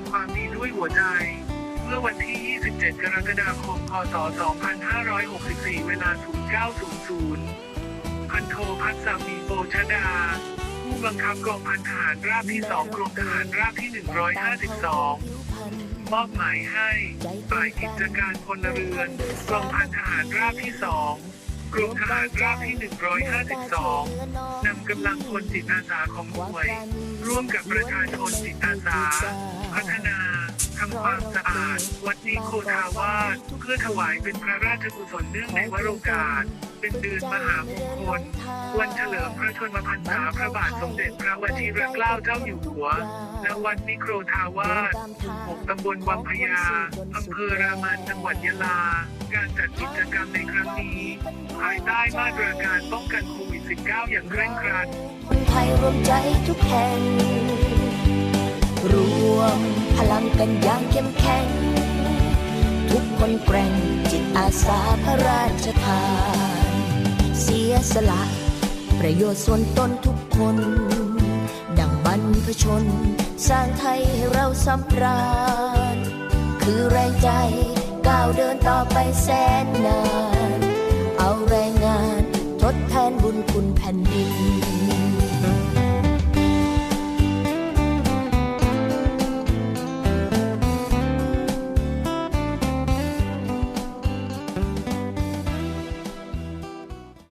ำความดีด้วยหัวใจ เมื่อวันที่ 27 กรกฎาคม พศ 2564 เวลา 0900 พันโทพัฒสามีโปชดา ผู้บังคับกองพันทหารราบที่ 2 กรมทหารราบที่ 152 มอบหมายให้ฝ่ายกิจการพลเรือนกองพันทหารราบที่ 2กรมทหารราบที่ 152 นำกำลังพลจิตอาสาของหน่วย ร่วมกับประชาชนจิตอาสา พัฒนาทำความสะอาด วัดนิโคทาวาสเพื่อถวายเป็นพระราชกุศลเนื่องในวโรกาส เป็นเดือนมหามงคล วันเฉลิมพระชนมพรรษาพระบาทสมเด็จพระวชิรเกล้าเจ้าอยู่หัวณวัดนิโครทาวาสหมู่ตำบลวังพญาอำเภอรามันจังหวัดยะลา การจัดกิจกรรมในครั้งนี้ ภายใต้มาตรการ -19 อย่างเคร่งครัด คนไทยรวมใจทุกแห่ง รวมพลังกันอย่างเข้มแข็ง ทุกคนแกร่งจิตอาสาพระราชทาน เสียสละ ประโยชน์ส่วนตนทุกคน ดังบรรพชน สร้างไทยให้เราสำราญ คือแรงใจก้าวเดินต่อไปแสนนาน 肯定。